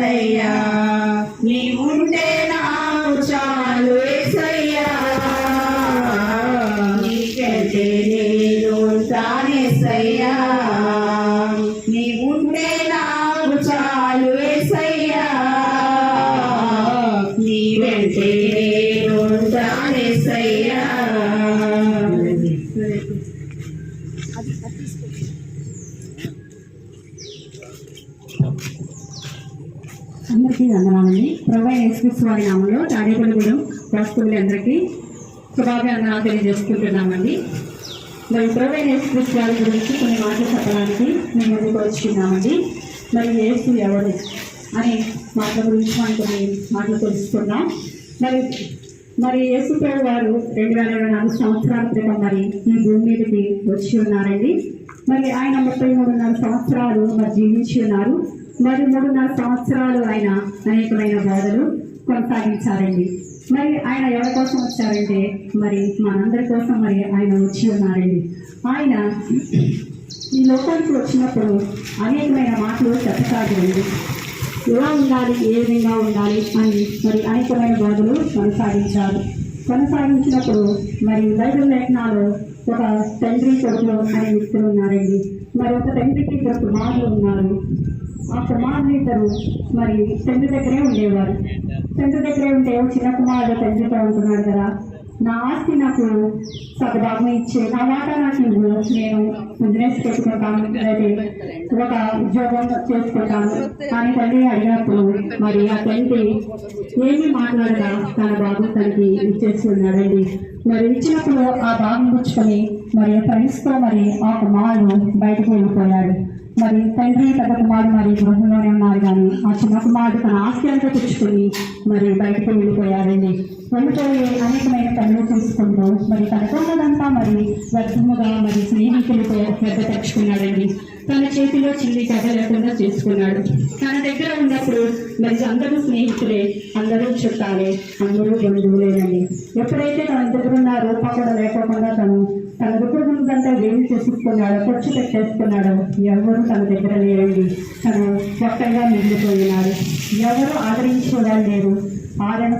నీడ ప్రభా నామంలో తాడేపల్లిగూడెం రాష్ట్రులు అందరికీ శుభాభివందనాలు తెలియజేసుకుంటున్నామండి. మరి ప్రభా యేసుక్రీస్తు గురించి కొన్ని మాటలు చెప్పడానికి మేము ముందుకు వచ్చుకున్నామండి మరి యేసు ఎవరు అనే మాటల గురించి మనం కొన్ని మాటలు తెలుసుకున్నాం మరి మరి యేసు పేరు వారు రెండు వేల ఇరవై నాలుగు సంవత్సరాల క్రితం మరి ఈ భూమి మీదకి వచ్చి ఉన్నారండి. మరి ఆయన ముప్పై మూడున్నర సంవత్సరాలు మరి జీవించి ఉన్నారు. మరి మూడున్నర సంవత్సరాలు ఆయన అనేకమైన బాధలు. కొనసాగించారండి మరి ఆయన ఎవరి కోసం వచ్చారంటే మరి మనందరి కోసం మరి ఆయన వచ్చి ఉన్నారండి. ఆయన ఈ లోకానికి వచ్చినప్పుడు అనేకమైన మాటలు చెప్పసాగండి ఎలా ఉండాలి ఏ విధంగా ఉండాలి అని మరి అనేకమైన బోధలు కొనసాగించారు. కొనసాగించినప్పుడు మరి బైబిల్ లేఖనాలు ఒక తండ్రి కొడుకులు అనే వ్యక్తులు ఉన్నారండి. మరి ఒక తండ్రికి ఇద్దరు కుమారులు ఉన్నారు. ఆ కుమారులు మరి తండ్రి దగ్గరే ఉండేవారు. తండ్రి దగ్గరే ఉంటే చిన్న కుమారుడు తండ్రితో ఉంటున్నాడు కదా నా ఆస్తి నాకు సగభాగం ఇచ్చే నా మాట నాకు ఇవ్వు. నేను బిజినెస్ చేసుకుంటాను లేదా ఒక ఉద్యోగం చేసుకుంటాను. అని తల్లి అడిగినప్పుడు మరి ఆ తండ్రి ఏమి మాట్లాడగా తన బాబు తనకి ఇచ్చేస్తున్నాడండి మరి ఇచ్చినప్పుడు ఆ భాగం పుచ్చుకొని మరి ఫ్రెండ్స్తో మరి ఆ కుమారుడు బయటకు వెళ్ళిపోయాడు. మరి తండ్రి పెద్ద కుమారుడు మరి గృహంలోనే ఉన్నారు కానీ ఆ చిన్న కుమారుడు తన ఆస్తి అంతా తెచ్చుకుని మరి బయటకు వెళ్ళిపోయారండి. వెళ్ళిపోయి అనేకమైన పనులు చూసుకుంటూ మరి తనకున్నదంతా మరి వ్యర్థముగా మరి స్నేహితులతో పెద్ద తెచ్చుకున్నాడండి. తన చేతిలో చిల్లి కథ లేకుండా చేసుకున్నాడు. తన దగ్గర ఉన్నప్పుడు మరి అందరూ స్నేహితులే అందరూ చుట్టాలే అందరూ బంధువులేనండి. ఎప్పుడైతే తన దగ్గర ఉన్న రూపం కూడా లేకోకుండా తను తన దగ్గర ఉన్నదంతా వేలు చేసుకున్నాడో ఖర్చు పెట్టేసుకున్నాడో ఎవరు తన దగ్గర లేరండి. తను ఒక్కగా మిగిలిపోయినాడు ఎవరు ఆదరించుకోవడం లేరు ఆదరణ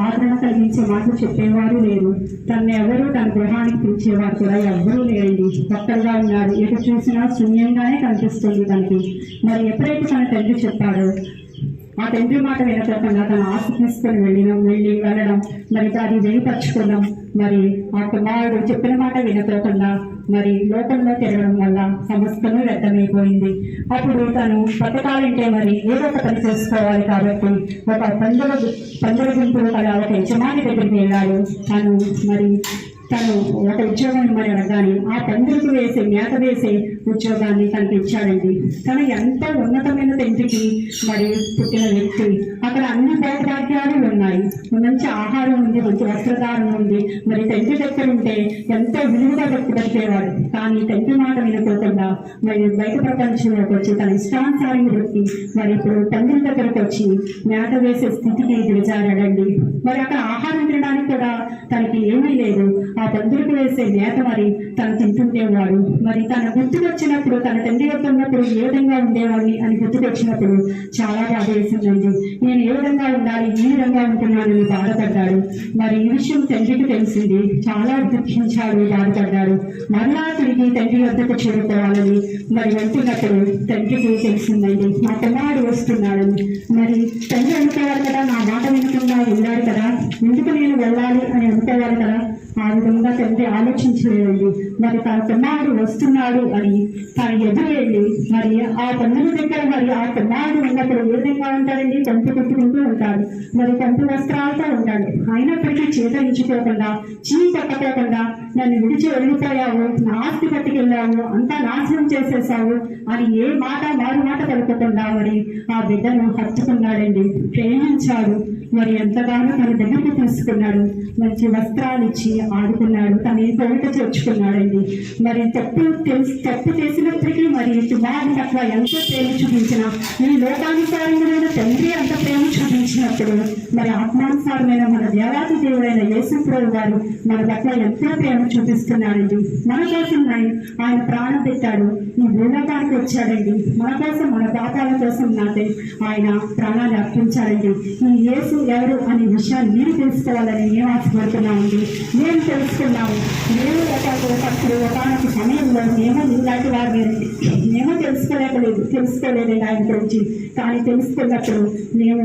ఆదరణ కలిగించే మాటలు చెప్పేవారు లేరు. తను ఎవరు తన గృహానికి పిలిచేవారు కూడా ఎవ్వరూ లేరండి. ఒక్కరుగా ఉన్నాడు. ఎటు చూసినా శూన్యంగానే కనిపిస్తుంది తనకి. మరి ఎప్పుడైతే తన తండ్రి చెప్పాడో ఆ తండ్రి మాట వినకుండా తన ఆస్తి తీసుకొని వెళ్ళిన వెళ్ళి వెళ్ళడం మరి దాన్ని వెలిపరచుకోవడం మరి ఆ కుమారుడు చెప్పిన మాట వినకోకుండా మరి లోకంలో తిరగడం వల్ల సమస్యలు వ్యర్థమైపోయింది. అప్పుడు తను బతకాలంటే మరి ఏదో ఒక పని చేసుకోవాలి కాబట్టి ఒక పందుల పందుల గుంపులు కల ఒక యజమాని దగ్గరికి వెళ్ళాడు. తను మరి తను ఒక ఉద్యోగం మరి అనగానే ఆ పందులకు వేసే మేత వేసే ఉద్యోగాన్ని తనకి ఇచ్చాడండి ఎంత ఉన్నతమైన తండ్రికి మరి పుట్టిన వ్యక్తి. అక్కడ అన్ని భౌభాగ్యాలు ఉన్నాయి. మంచి ఆహారం ఉంది మంచి వస్త్రధారణ ఉంది. మరి తండ్రి దగ్గర ఉంటే ఎంతో విలువగా బతికేవాడు కానీ తండ్రి మాట వినకోకుండా మరి బయట ప్రపంచంలోకి వచ్చి తన ఇష్టానుసారంగా బతికి మరి ఇప్పుడు తండ్రి దగ్గరకు వచ్చి మేత వేసే స్థితికి దిగజారాడండి. మరి అక్కడ ఆహారం తినడానికి కూడా తనకి ఏమీ లేదు. ఆ తండ్రికి వేసే మేత మరి తను తింటుండేవాడు మరి తన గుర్తుకొచ్చినప్పుడు తన తండ్రి వద్ద ఉన్నప్పుడు ఏ విధంగా ఉండేవాడిని అని గుర్తుకొచ్చినప్పుడు చాలా బాధ వేసిందండి నేను ఏ విధంగా ఉండాలి ఈ విధంగా ఉంటున్నానని బాధపడ్డాడు. మరి ఈ విషయం తండ్రికి తెలిసింది. చాలా దుఃఖించాడు బాధపడ్డాడు. మరలా తిరిగి తండ్రి వద్దకు చేరుకోవాలని మరి వెళ్తున్నప్పుడు తండ్రికి తెలిసిందండి. మా కుమారుడు వస్తున్నాడని. మరి తండ్రి అనుకోవాలి కదా నా మాట వినకుండా వెళ్ళాడు కదా? ఎందుకు నేను వెళ్ళాలి అని అనుకోవాలి కదా? ఆ విధంగా తండ్రి ఆలోచించలేదండి. మరి తన కుమారుడు వస్తున్నాడు అని తన ఎదురు వెళ్ళి మరి ఆ తండ్రి దగ్గర మరి ఆ కుమారుడు ఉన్నప్పుడు ఏ విధంగా ఉంటాడండి? కంపు కొట్టుకుంటూ ఉంటాడు. మరి కంపు వస్త్రాలతో ఉంటాడు. అయినప్పటికీ చేత ఇచ్చుకోకుండా చీ పట్టకోకుండా నన్ను విడిచి వెళ్ళిపోయావు నా ఆస్తి పట్టుకెళ్ళావు అంతా నాశనం చేసేసావు అని ఏ మాట మారు మాట పలుకోకుండా మరి? ఆ బిడ్డను హత్తుకున్నాడండి. ప్రేమించాడు. మరి ఎంతగానో తన దగ్గరికి తీసుకున్నాడు. మంచి వస్త్రాలు ఇచ్చి ఆడుకున్నాడు. తన కోరిక చేర్చుకున్నాడండి మరి తప్పు తెలిసి తప్పు చేసినప్పటికీ మరి కుమారుడు పట్ల ఎంతో ప్రేమ చూపించిన ఈ లోకానుసారమైన తండ్రి అంత ప్రేమ చూపించినప్పుడు మరి ఆత్మానుసారమైన మన దేవాది దేవుడైన యేసుప్రభు గారు మన పట్ల ఎంతో ప్రేమ చూపిస్తున్నాడండి మన కోసం ఆయన ఆయన ప్రాణం పెట్టాడు ఈ భూలోకానికి వచ్చాడండి. మన కోసం మన పాపాల కోసం నాటే ఆయన ప్రాణాన్ని అర్పించాడండి. ఈ యేసు ఎవరు అనే విషయాన్ని మీరు తెలుసుకోవాలని మేము ఆశపడుతున్నామండి మేము తెలుసుకున్నాము. మేము ఒకప్పుడు ఒకనొక సమయంలో మేము ఇలాంటి వారు మేము తెలుసుకోలేకలేదు తెలుసుకోలేదండి ఆయన గురించి. కానీ తెలుసుకున్నప్పుడు మేము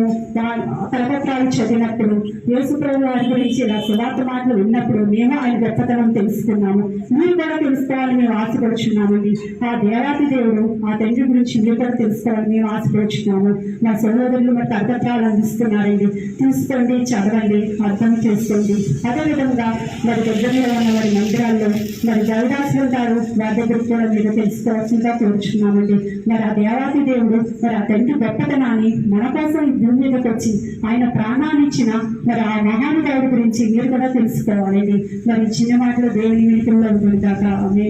కరపత్రాలు చదివినప్పుడు యేసుప్రభు వారి గురించి ఇలా సువార్త మాటలు విన్నప్పుడు మేము ఆయన గొప్పతనం తెలుసుకున్నాము. మీరు కూడా తెలుసుకోవాలని మేము ఆశపడుచున్నామండి. ఆ దేవాది దేవుడు ఆ తండ్రి గురించి మీరు కూడా తెలుసుకోవాలని మేము ఆశపడుచున్నాము మా సహోదరులు మాకు కరపత్రాలు అందిస్తున్నారండి. తీసుకోండి చదవండి అర్థం చేసుకోండి. అదేవిధంగా మరి దగ్గరలో ఉన్న వారి మందిరాల్లో మరి దైదాసులు ఉంటారు వారి దగ్గర కూడా మీరు తెలుసుకోవాల్సిందిగా కోరుచున్నామండి. మరి ఆ దేవాది దేవుడు మరి ఆ తండ్రి గొప్పతనాన్ని మన కోసం ఈ భూమి మీదకి వచ్చి ఆయన ప్రాణాన్నిచ్చిన మరి ఆ మహానుభావుడి గురించి మీరు కూడా తెలుసుకోవాలండి. మరి చిన్న మాటలు దేవుని మీటింగ్లో ఉంటుంది దాకా ఆమె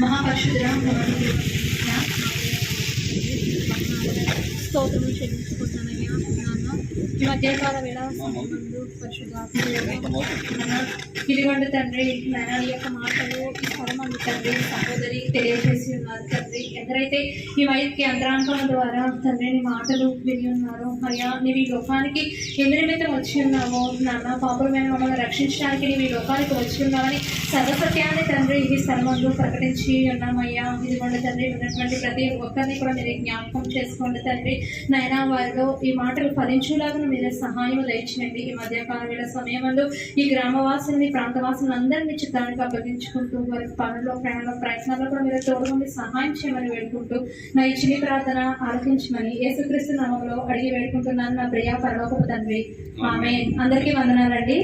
మహాపరిశుద్ధుడా స్తోత్రము చెల్లించుకుంటున్నానయ్యా నాన్న ఈ మధ్యకాల వేళ సమయమందు పరిశుద్ధాత్మ ఇదిగోండి తండ్రి నాయన యొక్క మాటలు ఈ స్థలమందు తండ్రి సహోదరి తెలియజేసి ఉన్నారు తండ్రి. ఎందరైతే ఈ వైద్య యంత్రాంగం ద్వారా తండ్రి నీ మాటలు విని ఉన్నారో అయ్యా నీవు ఈ లోకానికి ఎందు వచ్చి ఉన్నావో నాన్న పాపులమైన మమ్మల్ని రక్షించడానికి నీవు ఈ లోకానికి వచ్చి ఉన్నావని సర్వసత్యాన్ని తండ్రి ఈ స్థలమందు ప్రకటించి ఉన్నామయ్యా ఇదిగోండి తండ్రి ఉన్నటువంటి ప్రతి ఒక్కరిని కూడా మీరు జ్ఞాపకం చేసుకోండి తండ్రి. నైనా వారిలో ఈ మాటలు ఫలించులాగా మీరు సహాయం దయచేయండి. ఈ మధ్యకాల వేళ సమయంలో ఈ గ్రామవాసుల్ని ప్రాంతవాసులను అందరినీ చిత్తానికి అప్పగించుకుంటూ వారి పనుల్లో ప్రయాణ ప్రయత్నాల్లో కూడా మీరు తోడుగుండి సహాయం చేయమని వేడుకుంటూ నా ఈ చిన్ని ప్రార్థన ఆలకించమని యేసుక్రీస్తు నామంలో అడిగి వేడుకుంటున్నాను. నా ప్రియ పరలోకపు తండ్రి. ఆమె అందరికీ వందనాలండి.